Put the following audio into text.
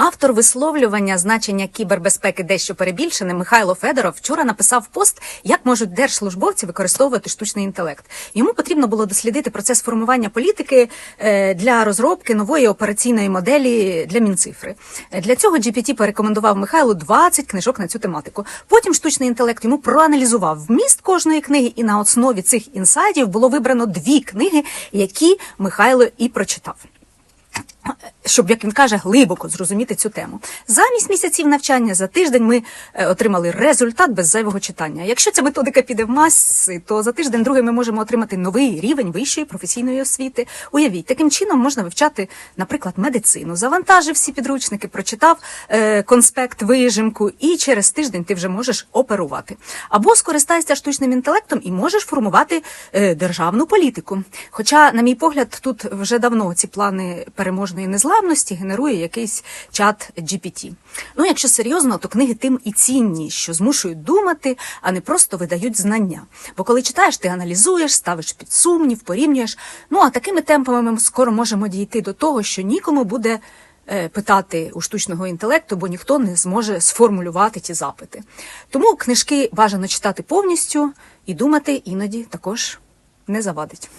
Автор висловлювання значення кібербезпеки дещо перебільшене Михайло Федоров вчора написав пост, як можуть держслужбовці використовувати штучний інтелект. Йому потрібно було дослідити процес формування політики е, для розробки нової операційної моделі для Мінцифри. Е, Для цього GPT порекомендував Михайлу 20 книжок на цю тематику. Потім штучний інтелект йому проаналізував вміст кожної книги, і на основі цих інсайдів було вибрано дві книги, які Михайло і прочитав щоб, як він каже, глибоко зрозуміти цю тему. Замість місяців навчання за тиждень ми е, отримали результат без зайвого читання. Якщо ця методика піде в маси, то за тиждень другий ми можемо отримати новий рівень вищої професійної освіти. Уявіть, таким чином можна вивчати, наприклад, медицину. Завантажив всі підручники, прочитав е, конспект, вижимку, і через тиждень ти вже можеш оперувати. Або скористайся штучним інтелектом і можеш формувати е, державну політику. Хоча, на мій погляд, тут вже давно ці плани переможної незламності генерує якийсь чат GPT. Ну, якщо серйозно, то книги тим і цінні, що змушують думати, а не просто видають знання. Бо коли читаєш, ти аналізуєш, ставиш під сумнів, порівнюєш. Ну а такими темпами ми скоро можемо дійти до того, що нікому буде е, питати у штучного інтелекту, бо ніхто не зможе сформулювати ті запити. Тому книжки бажано читати повністю і думати іноді також не завадить.